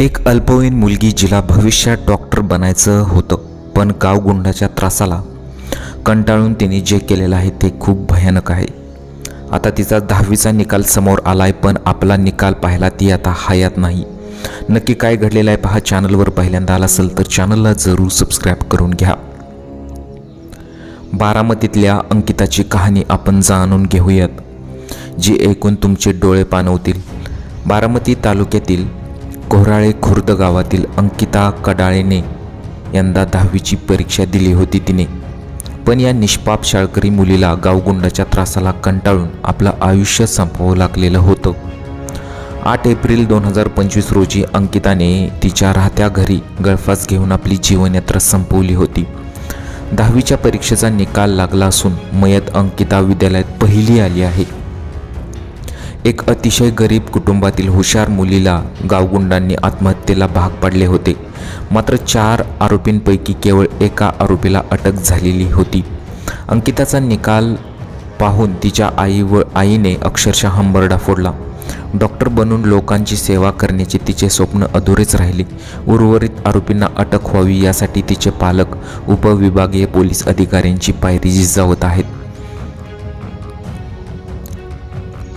एक अल्पवयीन मुलगी जिला भविष्यात डॉक्टर बनायचं होतं पण गावगुंडाच्या त्रासाला कंटाळून तिने जे केलेलं आहे ते खूप भयानक आहे. आता तिचा दहावीचा निकाल समोर आलाय पण आपला निकाल पाहायला ती आता हयात नाही. नक्की काय घडलेलं आहे पहा चॅनलवर पहिल्यांदा आला असेल तर चॅनलला जरूर सबस्क्राईब करून घ्या. बारामतीतल्या अंकिताची कहाणी आपण जाणून घेऊयात जी ऐकून तुमचे डोळे पाणवतील बारामती तालुक्यातील कोहराळे खुर्द गावातील अंकिता कडाळेने यंदा दहावीची परीक्षा दिली होती तिने. पण या निष्पाप शाळकरी मुलीला गावगुंडाच्या त्रासाला कंटाळून आपलं आयुष्य संपवावं लागलेलं होतं. आठ एप्रिल दोन हजार पंचवीस रोजी अंकिताने तिच्या राहत्या घरी गळफास घेऊन आपली जीवनयात्रा संपवली होती. दहावीच्या परीक्षेचा निकाल लागला असून मयत अंकिता विद्यालयात पहिली आली आहे. एक अतिशय गरीब कुटुंबातील हुशार मुलीला गावगुंडांनी आत्महत्येला भाग पाडले होते. मात्र चार आरोपींपैकी केवळ एका आरोपीला अटक झालेली होती. अंकिताचा निकाल पाहून तिच्या आई व आईने अक्षरशः हंबरडा फोडला. डॉक्टर बनून लोकांची सेवा करण्याचे तिचे स्वप्न अधुरेच राहिले. उर्वरित आरोपींना अटक व्हावी यासाठी तिचे पालक उपविभागीय पोलीस अधिकाऱ्यांची पायरी झिजावत आहेत.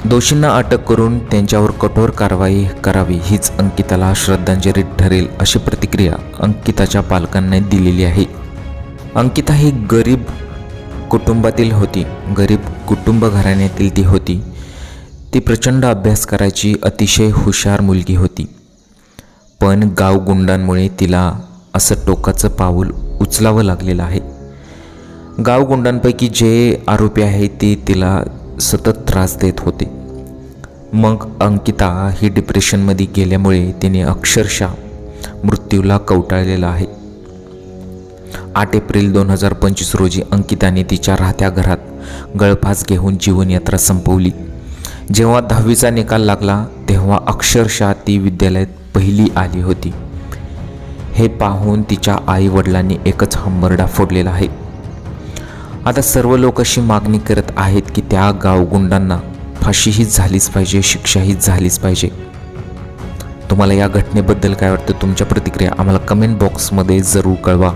दोषींना अटक करून त्यांच्यावर कठोर कारवाई करावी हीच अंकिताला श्रद्धांजली ठरेल अशी प्रतिक्रिया अंकिताच्या पालकांनी दिलेली आहे. अंकिता ही गरीब कुटुंबातील होती. गरीब कुटुंब घराण्यातील ती होती. ती प्रचंड अभ्यास करायची अतिशय हुशार मुलगी होती. पण गावगुंडांमुळे तिला असं टोकाचं पाऊल उचलावं लागलेलं आहे. गावगुंडांपैकी जे आरोपी आहेत ते तिला सतत त्रास देत होते. मग अंकिता ही डिप्रेशनमध्ये गेल्यामुळे तिने अक्षरशः मृत्यूला कवटाळलेला आहे. आठ एप्रिल दोन हजार पंचवीस रोजी अंकिताने तिच्या राहत्या घरात गळफास घेऊन जीवनयात्रा संपवली. जेव्हा दहावीचा निकाल लागला तेव्हा अक्षरशः ती विद्यालयात पहिली आली होती. हे पाहून तिच्या आई वडिलांनी एकच हंबरडा फोडलेला आहे. आता सर्व लोक अशी मागणी करत आहेत की त्या गावगुंडांना फाशीही झालीच पाहिजे शिक्षाही झालीच पाहिजे. तुम्हाला या घटनेबद्दल काय वाटतं? तुमच्या प्रतिक्रिया आम्हाला कमेंट बॉक्समध्ये जरूर कळवा.